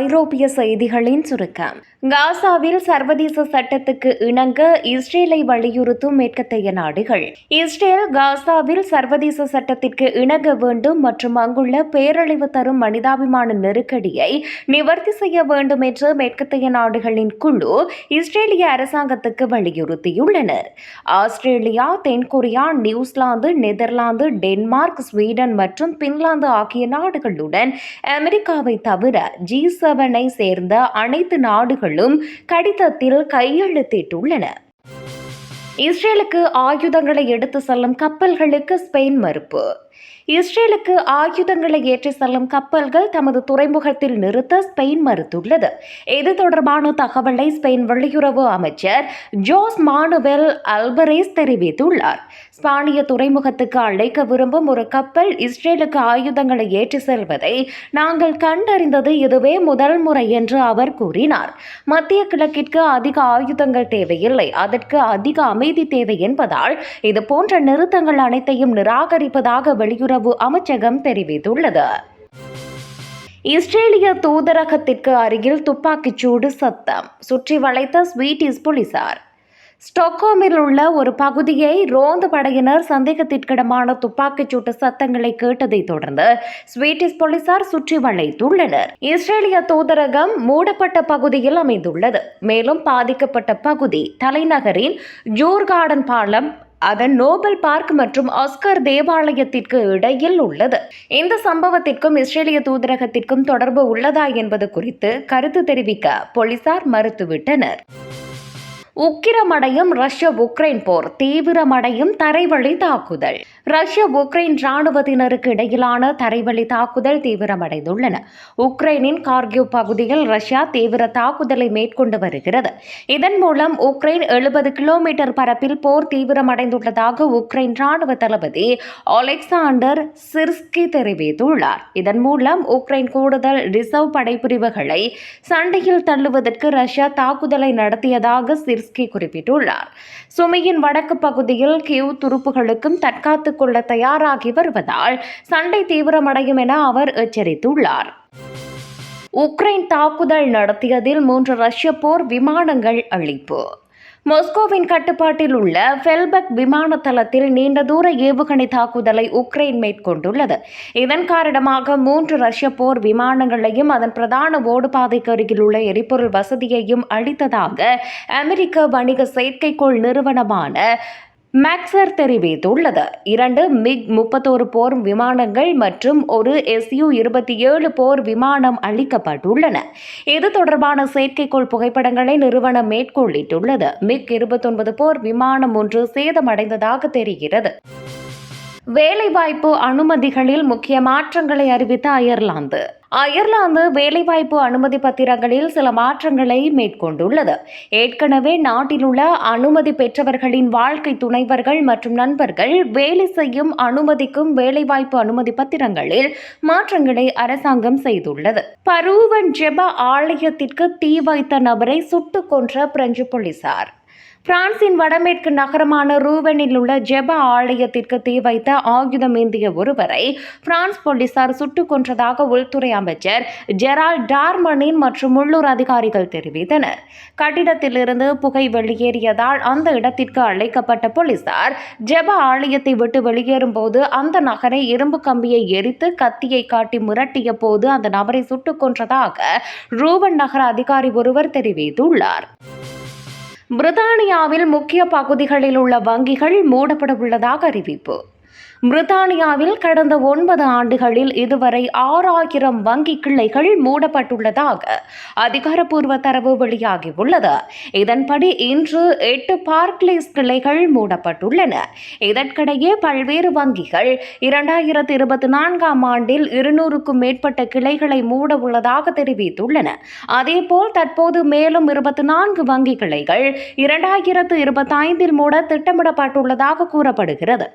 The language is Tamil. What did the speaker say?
ஐரோப்பிய செய்திகளின் சுருக்கம். காசாவில் சர்வதேச சட்டத்துக்கு இணங்க இஸ்ரேலை வலியுறுத்தும் மேற்கத்தைய நாடுகள். இஸ்ரேல் காசாவில் சர்வதேச சட்டத்திற்கு இணங்க வேண்டும் மற்றும் அங்குள்ள பேரழிவு தரும் மனிதாபிமான நெருக்கடியை நிவர்த்தி செய்ய வேண்டும் என்று மேற்கத்தைய நாடுகளின் குழு இஸ்ரேலிய அரசாங்கத்துக்கு வலியுறுத்தியுள்ளனர். ஆஸ்திரேலியா தென்கொரியா New Zealand Netherlands Denmark Sweden மற்றும் பின்லாந்து ஆகிய நாடுகளுடன் அமெரிக்காவை தவிர ஜி செவனை சேர்ந்த அனைத்து நாடுகளும் கடிதத்தில் கையெழுத்திட்டுள்ளன. இஸ்ரேலுக்கு ஆயுதங்களை எடுத்து செல்லும் கப்பல்களுக்கு ஸ்பெயின் மறுப்பு. இஸ்ரேலுக்கு ஆயுதங்களை ஏற்றி செல்லும் கப்பல்கள் தமது துறைமுகத்தில் நிறுத்த ஸ்பெயின் மறுத்துள்ளது. இது தொடர்பான தகவலை ஸ்பெயின் வெளியுறவு அமைச்சர் ஜோஸ் மானுவெல் அல்பரேஸ் தெரிவித்துள்ளார். ஸ்பானிய துறைமுகத்துக்கு அழைக்க விரும்பும் ஒரு கப்பல் இஸ்ரேலுக்கு ஆயுதங்களை ஏற்றி செல்வதை நாங்கள் கண்டறிந்தது இதுவே முதல் முறை என்று அவர் கூறினார். மத்திய கிழக்கிற்கு அதிக ஆயுதங்கள் தேவையில்லை. அதற்கு அதிக அமைதி தேவை என்பதால் இதுபோன்ற நிறுத்தங்கள் அனைத்தையும் நிராகரிப்பதாக வெளியுறவு அமைச்சகம் தெரிவித்துள்ளது. இஸ்ரேலிய தூதரகத்திற்கு அருகில் துப்பாக்கிச்சூடு சத்தம். சுற்றி வளைத்த ஸ்வீட்டிஸ் போலீசார். ஸ்டாக்ஹோமில் உள்ள ஒரு பகுதியை ரோந்து படையினர் சந்தேகத்திற்கிடமான துப்பாக்கிச்சூட்டு சத்தங்களை கேட்டதை தொடர்ந்து ஸ்வீட்டிஸ் போலீசார் சுற்றி வளைத்துள்ளனர். இஸ்ரேலிய தூதரகம் மூடப்பட்ட பகுதியில் அமைந்துள்ளது. மேலும் பாதிக்கப்பட்ட பகுதி தலைநகரின் ஜூர் கார்டன் பாலம் அதன் நோபல் பார்க் மற்றும் ஆஸ்கர் தேவாலயத்திற்கு இடையில் உள்ளது. இந்த சம்பவத்திற்கும் இஸ்ரேலிய தூதரகத்திற்கும் தொடர்பு உள்ளதா என்பது குறித்து கருத்து தெரிவிக்க போலீசார் மறுத்துவிட்டனர். உக்கிரமடையும் ரஷ்ய உக்ரைன் போர் தீவிரமடையும் தரைவழி தாக்குதல். ரஷ்ய உக்ரைன் ராணுவத்தினருக்கு இடையிலான தரைவழி தாக்குதல் தீவிரமடைந்துள்ளன. உக்ரைனின் கார்கிவ் பகுதியில் ரஷ்யா தீவிர தாக்குதலை மேற்கொண்டு வருகிறது. இதன் மூலம் உக்ரைன் எழுபது கிலோமீட்டர் பரப்பில் போர் தீவிரமடைந்துள்ளதாக உக்ரைன் ராணுவ தளபதி அலெக்சாண்டர் சிர்ஸ்கி தெரிவித்துள்ளார். இதன் மூலம் உக்ரைன் கூடுதல் ரிசர்வ் படைப்பிரிவுகளை சண்டையில் தள்ளுவதற்கு ரஷ்யா தாக்குதலை நடத்தியதாக சிர்ஸ்கி குறிப்பிட்டுள்ளார். சுமியின் வடக்கு பகுதியில் கியூ துருப்புகளுக்கும் தற்காத்துக் கொள்ள தயாராகி வருவதால் சண்டை தீவிரமடையும் என அவர் எச்சரித்துள்ளார். உக்ரைன் தாக்குதல் நடத்தியதில் மூன்று ரஷ்ய போர் விமானங்கள் அழிப்பு. மாஸ்கோவின் கட்டுப்பாட்டில் உள்ள ஃபெல்பக் விமான தளத்தில் நீண்ட தூர ஏவுகணை தாக்குதலை உக்ரைன் மேற்கொண்டுள்ளது. இதன் காரணமாக மூன்று ரஷ்ய போர் விமானங்களையும் அதன் பிரதான ஓடுபாதைக்கு அருகில் உள்ள எரிபொருள் வசதியையும் அளித்ததாக அமெரிக்க வணிக செயற்கைக்கோள் நிறுவனமான மேக்ஸர் தெரிவித்துள்ளது. இரண்டு மிக் முப்பத்தோரு போர் விமானங்கள் மற்றும் ஒரு எஸ்யூ இருபத்தி ஏழு போர் விமானம் அளிக்கப்பட்டுள்ளன. இது தொடர்பான செயற்கைக்கோள் புகைப்படங்களை நிறுவனம் மேற்கொள்ளிட்டுள்ளது மிக் இருபத்தொன்பது போர் விமானம் ஒன்று சேதமடைந்ததாக தெரிகிறது. வேலைவாய்ப்பு அனுமதிகளில் முக்கிய மாற்றங்களை அறிவித்த அயர்லாந்து. அயர்லாந்து வேலைவாய்ப்பு அனுமதி பத்திரங்களில் சில மாற்றங்களை மேற்கொண்டுள்ளது. ஏற்கனவே நாட்டில் உள்ள அனுமதி பெற்றவர்களின் வாழ்க்கை துணைவர்கள் மற்றும் நண்பர்கள் வேலை செய்யும் அனுமதிக்கும் வேலைவாய்ப்பு அனுமதி பத்திரங்களில் மாற்றங்களை அரசாங்கம் செய்துள்ளது. பருவன் ஜெப ஆலயத்திற்கு தீ வைத்த நபரை சுட்டுக் கொன்ற பிரெஞ்சு போலீசார். பிரான்சின் வடமேற்கு நகரமான ரூவனில் உள்ள ஜெப ஆலயத்திற்கு தீ வைத்த ஆயுதம் ஏந்திய ஒருவரை பிரான்ஸ் போலீசார் சுட்டுக் கொன்றதாக உள்துறை அமைச்சர் ஜெரால் டார்மனின் மற்றும் உள்ளூர் அதிகாரிகள் தெரிவித்தனர். கட்டிடத்திலிருந்து புகை வெளியேறியதால் அந்த இடத்திற்கு அழைக்கப்பட்ட போலீசார் ஜெப ஆலயத்தை விட்டு வெளியேறும் போது அந்த நகரை இரும்பு கம்பியை எரித்து கத்தியை காட்டி மிரட்டிய போது அந்த நபரை சுட்டுக் கொன்றதாக ரூவன் நகர அதிகாரி ஒருவர் தெரிவித்துள்ளார். பிரித்தானியாவில் முக்கிய பகுதிகளில் உள்ள வங்கிகள் மூடப்பட உள்ளதாக அறிவிப்பு. பிரித்தானியாவில் கடந்த ஒன்பது ஆண்டுகளில் இதுவரை ஆறாயிரம் வங்கி கிளைகள் மூடப்பட்டுள்ளதாக அதிகாரப்பூர்வ தரவு வெளியாகியுள்ளது. இதன்படி இன்று எட்டு பார்க்லேஸ் கிளைகள் மூடப்பட்டுள்ளன. இதற்கிடையே பல்வேறு வங்கிகள் இரண்டாயிரத்தி இருபத்தி நான்காம் ஆண்டில் இருநூறுக்கும் மேற்பட்ட கிளைகளை மூட உள்ளதாக தெரிவித்துள்ளன. அதேபோல் தற்போது மேலும் இருபத்தி நான்கு வங்கி கிளைகள் இரண்டாயிரத்து இருபத்தைந்தில் மூட திட்டமிடப்பட்டுள்ளதாக கூறப்படுகிறது.